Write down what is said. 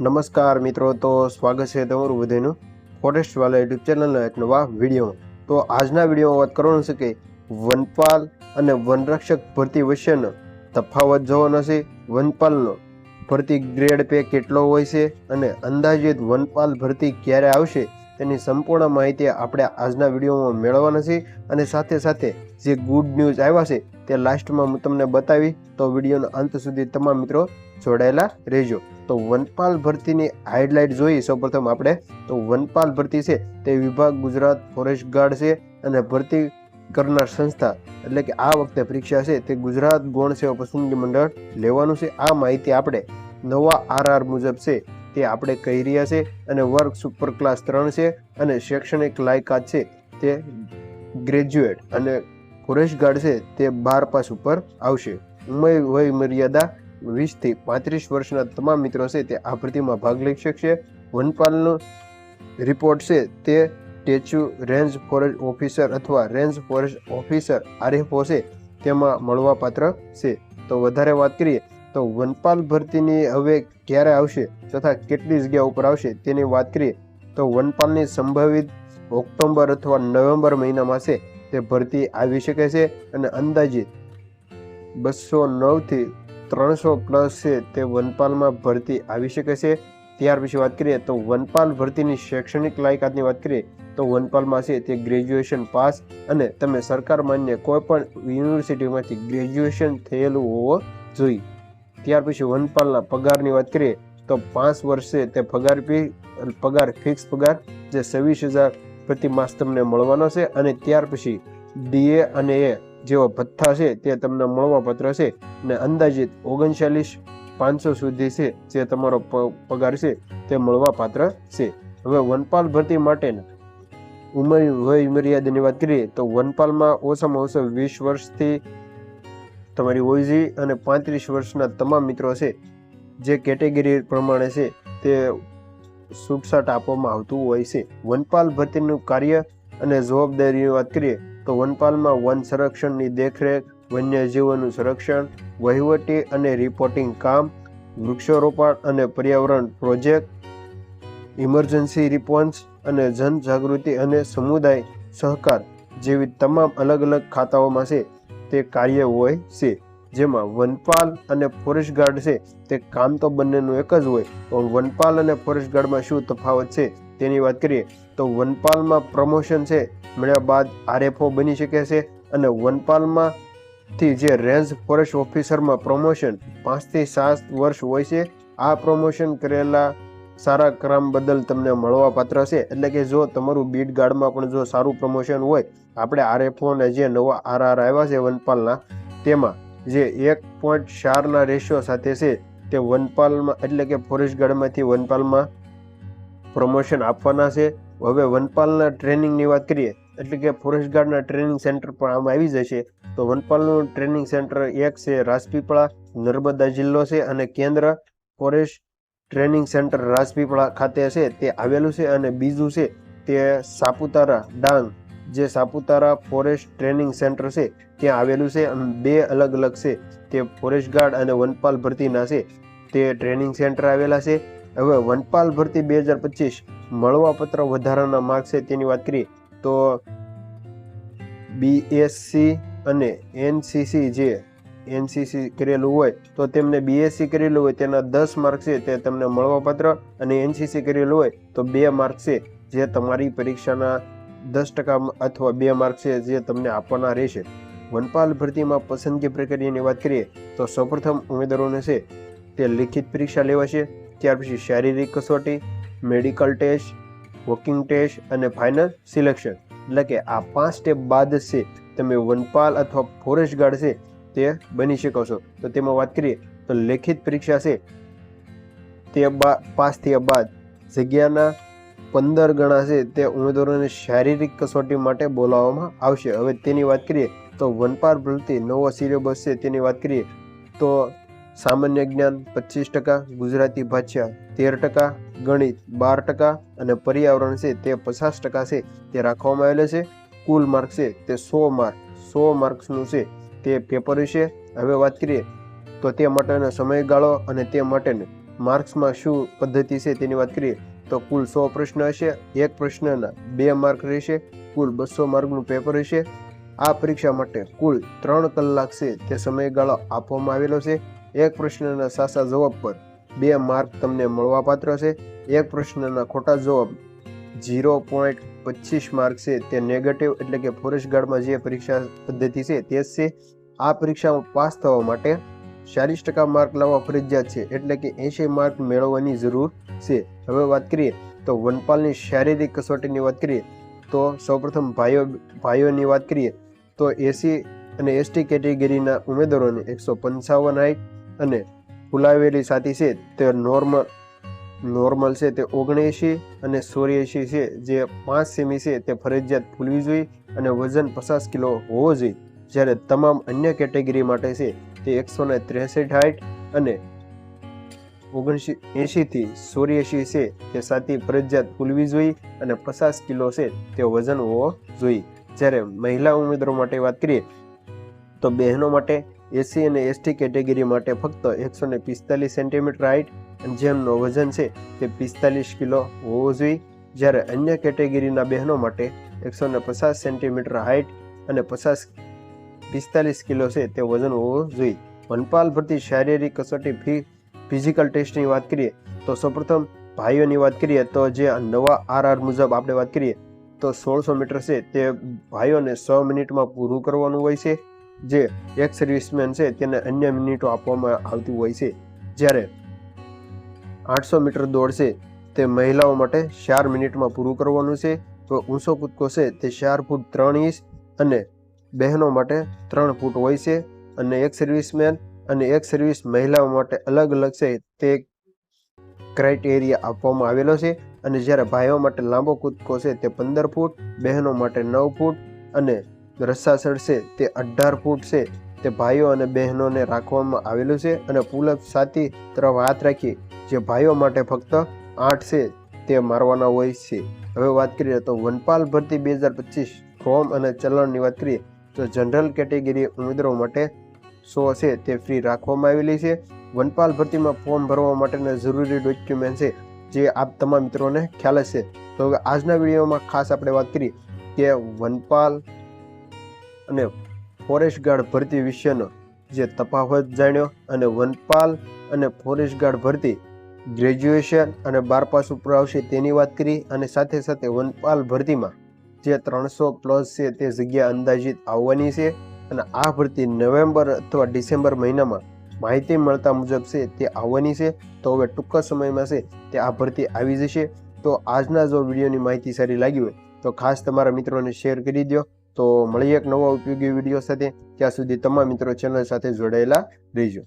નમસ્કાર મિત્રો, તો સ્વાગત છે તમારું બધાનું ફોરેસ્ટ વાલા યુટ્યુબ ચેનલના એક નવા વિડીયોમાં. તો આજના વિડીયોમાં વાત કરવાનું છે કે વનપાલ અને વનરક્ષક ભરતી વચ્ચેનો તફાવત જોવાનો છે. વનપાલનો ભરતી ગ્રેડ પે કેટલો હોય છે અને અંદાજિત વનપાલ ભરતી ક્યારે આવશે તેની સંપૂર્ણ માહિતી આપણે આજના વિડીયોમાં મેળવવાના છે અને સાથે સાથે જે ગુડ ન્યૂઝ આવ્યા છે તે લાસ્ટમાં હું તમને બતાવી. તો વિડીયોના અંત સુધી તમામ મિત્રો જોડાયેલા રહેજો. તો વનપાલ ભરતીની હાઇડલાઇટ જોઈએ સૌપ્રથમ આપણે. તો વનપાલ ભરતી છે તે વિભાગ ગુજરાત ફોરેસ્ટ ગાર્ડ છે અને ભરતી કરનાર સંસ્થા એટલે કે આ વખતે પરીક્ષા છે તે ગુજરાત ગૌણ સેવા પસંદગી મંડળ લેવાનું છે. આ માહિતી આપણે નવા આરઆર મુજબ છે તે આપણે કહી રહ્યા છે અને વર્ક સુપર ક્લાસ ત્રણ છે અને શૈક્ષણિક લાયકાત છે તે ગ્રેજ્યુએટ અને ફોરેસ્ટ ગાર્ડ છે તે બાર પાસ ઉપર આવશે. ઉંમર વય મર્યાદા વીસથી પાંત્રીસ વર્ષના તમામ મિત્રો છે તે આ ભરતીમાં ભાગ લઈ શકશે. વનપાલનો રિપોર્ટ છે તે સ્ટેચ્યુ રેન્જ ફોરેસ્ટ ઓફિસર અથવા રેન્જ ફોરેસ્ટ ઓફિસર આરએફઓ છે તેમાં મળવાપાત્ર છે. તો વધારે વાત કરીએ તો વનપાલ ભરતીની હવે ક્યારે આવશે તથા કેટલી જગ્યા ઉપર આવશે તેની વાત કરીએ તો વનપાલની સંભવિત ઓક્ટોબર અથવા નવેમ્બર મહિનામાં છે તે ભરતી આવી શકે છે અને અંદાજિત બસો નવથી ત્રણસો પ્લસ છે તે વનપાલમાં ભરતી આવી શકે છે. ત્યાર પછી વાત કરીએ તો વનપાલ ભરતીની શૈક્ષણિક લાયકાતની વાત કરીએ તો વનપાલમાં છે તે ગ્રેજ્યુએશન પાસ અને તમે સરકાર માન્ય કોઈ પણ યુનિવર્સિટીમાંથી ગ્રેજ્યુએશન થયેલું હોવો જોઈએ. ત્યાર પછી વનપાલના પગારની વાત કરીએ તો પાંચ વર્ષે તે પગાર પગાર, ફિક્સ પગાર જે છવ્વીસ હજાર પ્રતિ માસ તમને મળવાનો છે અને ત્યાર પછી ડીએ અને એ જેવા ભથ્થા છે તે તમને મળવાપાત્ર છે અને અંદાજિત ઓગણચાલીસ પાંચસો સુધી છે જે તમારો પગાર છે તે મળવા પાત્ર છે. હવે વનપાલ ભરતી માટેના ઉંમર, વય મર્યાદાની વાત કરીએ તો વનપાલમાં ઓછામાં ઓછા વીસ વર્ષથી તમારી ઓઈજી અને પાંત્રીસ વર્ષના તમામ મિત્રો છે જે કેટેગરી પ્રમાણે છે તે છૂટછાટ આપવામાં આવતું હોય છે. વનપાલ ભરતીનું કાર્ય અને જવાબદારીની વાત કરીએ તો વનપાલમાં વન સંરક્ષણની દેખરેખ, વન્યજીવોનું સંરક્ષણ, વહીવટી અને રિપોર્ટિંગ કામ, વૃક્ષારોપણ અને પર્યાવરણ પ્રોજેક્ટ ઇમરજન્સી રિસ્પોન્સ અને જનજાગૃતિ અને સમુદાય સહકાર જેવી તમામ અલગ અલગ ખાતાઓમાં છે તે કાર્ય હોય છે. જેમાં વનપાલ અને ફોરેસ્ટ ગાર્ડ છે તે કામ તો બંનેનું એક જ હોય, પણ વનપાલ અને ફોરેસ્ટ ગાર્ડમાં શું તફાવત છે તેની વાત કરીએ તો વનપાલમાં પ્રમોશન છે. મળ્યા બાદ આરએફઓ બની શકે છે અને વનપાલમાં થી જે રેન્જ ફોરેસ્ટ ઓફિસરમાં પ્રમોશન પાંચથી સાત વર્ષ હોય છે, આ પ્રમોશન કરેલા સારા કામ બદલ તમને મળવા પાત્ર છે. એટલે કે જો તમારું બીટ ગાર્ડમાં પણ જો સારું પ્રમોશન હોય, આપણે આરએફઓને જે નવા આરઆર આવ્યા છે વનપાલના, તેમાં જે એક પોઈન્ટ ચારના રેશિયો સાથે છે, તે વનપાલમાં એટલે કે ફોરેસ્ટ ગાર્ડમાંથી વનપાલમાં પ્રમોશન આપવાના છે. હવે વનપાલના ટ્રેનિંગની વાત કરીએ, એટલે કે ફોરેસ્ટ ગાર્ડના ટ્રેનિંગ સેન્ટર પણ આમાં આવી જશે. તો વનપાલનું ટ્રેનિંગ સેન્ટર એક છે, રાજપીપળા, નર્મદા જિલ્લો છે અને કેન્દ્ર ફોરેસ્ટ ટ્રેનિંગ સેન્ટર રાજપીપળા ખાતે છે. તે આવેલું છે અને બીજું છે, તે સાપુતારા ડાંગ, જે સાપુતારા ફોરેસ્ટ ટ્રેનિંગ સેન્ટર છે. ત્યાં આવેલું છે અને બે અલગ અલગ છે. તે ફોરેસ્ટ ગાર્ડ અને વનપાલ ભરતીના છે. તે ટ્રેનિંગ સેન્ટર આવેલા છે. હવે વનપાલ ભરતી બે હજાર પચીસ મળવાપત્ર વધારાના માર્ક છે તેની વાત કરીએ તો બીએસસી અને એનસીસી જે એનસીસી કરેલું હોય તો તેમને બીએસસી કરેલું હોય, તેના દસ માર્ક છે તે તમને મળવાપાત્ર અને એનસીસી કરેલું હોય તો બે માર્ક છે જે તમારી પરીક્ષાના દસ ટકા અથવા બે માર્ક છે જે તમને આપવાના રહેશે. વનપાલ ભરતીમાં પસંદગી પ્રક્રિયાની વાત કરીએ તો સૌપ્રથમ ઉમેદવારોને છે તે લિખિત પરીક્ષા લેવાશે. ત્યાર પછી શારીરિક કસોટી મેડિકલ ટેસ્ટ વોકિંગ ટેસ્ટ અને ફાઇનલ સિલેક્શન એટલે કે આ પાંચ સ્ટેપ બાદ છે, તમે વનપાલ અથવા ફોરેસ્ટ ગાર્ડ છે, તે બની શકો છો. તો તેમાં વાત કરીએ તો લેખિત પરીક્ષા છે. તે પાસ થયા બાદ જગ્યાના પંદર ગણા છે, તે ઉમેદવારોને શારીરિક કસોટી માટે બોલાવવામાં આવશે. હવે તેની વાત કરીએ તો વનપાલ ભરતી નવો સિલેબસ છે, તેની વાત કરીએ તો સામાન્ય જ્ઞાન પચીસ ટકા, ગુજરાતી ભાષા તેર ટકા, ગણિત બાર ટકા અને પર્યાવરણ છે તે પચાસ ટકા છે તે રાખવામાં આવેલો છે. કુલ માર્ક છે તે સો માર્ક. સો માર્ક્સનું છે તે પેપર વિશે. હવે વાત કરીએ તો તે માટેનો સમયગાળો અને તે માટેની માર્ક્સમાં શું પદ્ધતિ છે તેની વાત કરીએ તો કુલ સો પ્રશ્ન હશે. એક પ્રશ્નના બે માર્ક રહેશે. કુલ બસો માર્કનું પેપર હશે. આ પરીક્ષા માટે કુલ ત્રણ કલાક છે તે સમયગાળો આપવામાં આવેલો છે. એક પ્રશ્નના સાચા જવાબ પર બે માર્ક તમને મળવાપાત્ર છે. એક પ્રશ્નના ખોટા જવાબ ઝીરો પોઈન્ટ પચીસ માર્ક છે. તે નેગેટિવ એટલે કે ફોરેસ્ટ ગાર્ડમાં જે પરીક્ષા પદ્ધતિ છે તે છે. આ પરીક્ષામાં પાસ થવા માટે ચાલીસ ટકા માર્ક લાવવા ફરજિયાત છે. એટલે કે એંશી માર્ક મેળવવાની જરૂર છે. હવે વાત કરીએ તો વનપાલની શારીરિક કસોટીની વાત કરીએ તો સૌપ્રથમ ભાઈઓ ભાઈઓની વાત કરીએ તો એસી અને એસટી કેટેગરીના ઉમેદવારોને એકસો પંચાવન હાઈટ અને ફુલાવેલી છાતી છે તે નોર્મલ નોર્મલ છે તે ઓગણએંશી અને ચોર્યાસી છે જે પાંચ સેમી છે તે ફરજિયાત ફૂલવી જોઈએ અને વજન પચાસ કિલો હોવો જોઈએ. જ્યારે તમામ અન્ય કેટેગરી માટે છે તે એકસો ને ત્રેસઠ હાઈટ અને ઓગણસી એંશીથી ચોર્યાસી છે તે સાથી ફરજિયાત ફૂલવી જોઈએ અને પચાસ કિલો છે તે વજન હોવો જોઈએ. જ્યારે મહિલા ઉમેદવારો માટે વાત કરીએ તો બહેનો માટે એસી અને એસટી કેટેગરી માટે ફક્ત એકસો ને પિસ્તાલીસ સેન્ટીમીટર હાઈટ અને જેમનો વજન છે તે પિસ્તાલીસ કિલો હોવો જોઈએ. જ્યારે અન્ય કેટેગરીના બહેનો માટે એકસો ને પચાસ સેન્ટીમીટર હાઈટ અને પચાસ પિસ્તાલીસ કિલો છે તે વજન હોવું જોઈએ. વનપાલ ભરતી શારીરિક કસોટી ફી ફિઝિકલ ટેસ્ટની વાત કરીએ, તો સૌપ્રથમ ભાઈઓની વાત કરીએ, તો જે નવા આરઆર મુજબ આપણે વાત કરીએ, તો સોળસો મીટર છે તે ભાઈઓને સો મિનિટમાં પૂરું કરવાનું હોય છે. જે એક સર્વિસમેન છે, તેને અન્ય મિનિટો આપવામાં આવતી હોય છે. જ્યારે આઠસો મીટર દોડ છે, તે મહિલાઓ માટે ચાર મિનિટમાં પૂરું કરવાનું છે. તો ઊંચો કૂદકો છે, તે ચાર ફૂટ ત્રણ ઇંચ અને બહેનો માટે ત્રણ ફૂટ હોય છે. અને એક સર્વિસમેન અને એક સર્વિસ મહિલાઓ માટે અલગ અલગ છે, તે ક્રાઇટેરિયા આપવામાં આવેલો છે. અને જ્યારે ભાઈઓ માટે લાંબો કૂદકો છે, તે પંદર ફૂટ, બહેનો માટે નવ ફૂટ અને રસ્સાસળ છે, તે અઢાર ફૂટ છે. તે ભાઈઓ અને બહેનોને રાખવામાં આવેલું છે અને પુલક સાથી તરફ હાથ રાખી, જે ભાઈઓ માટે ફક્ત આઠ છે, તે મારવાના હોય છે. હવે વાત કરીએ તો વનપાલ ભરતી બે હજાર પચીસ ફોર્મ અને ચલણની વાત કરીએ, તો જનરલ કેટેગરી ઉમેદવારો માટે સો છે, તે ફ્રી રાખવામાં આવેલી છે. વનપાલ ભરતીમાં ફોર્મ ભરવા માટેના જરૂરી ડોક્યુમેન્ટ છે, જે આપ તમામ મિત્રોને ખ્યાલ છે તો આજના વિડીયોમાં ખાસ આપણે વાત કરી કે વનપાલ અને ફોરેસ્ટ ગાર્ડ ભરતી વિશેનો જે તફાવત જાણ્યો અને વનપાલ અને ફોરેસ્ટ ગાર્ડ ભરતી ગ્રેજ્યુએશન અને બાર પાસ ઉપર આવશે તેની વાત કરી અને સાથે સાથે વનપાલ ભરતીમાં જે ત્રણસો પ્લસ છે તે જગ્યા અંદાજિત આવવાની છે અને આ ભરતી નવેમ્બર અથવા ડિસેમ્બર મહિનામાં માહિતી મળતા મુજબ છે તે આવવાની છે. તો હવે ટૂંક સમયમાં છે તે આ ભરતી આવી જશે. તો આજના જો વિડીયોની માહિતી સારી લાગી હોય તો ખાસ તમારા મિત્રોને શેર કરી દો તો મળીએ એક નવા ઉપયોગી વીડિયો સાથે. ત્યાં સુધી તમામ મિત્રો ચેનલ સાથે જોડાયેલા રહીજો.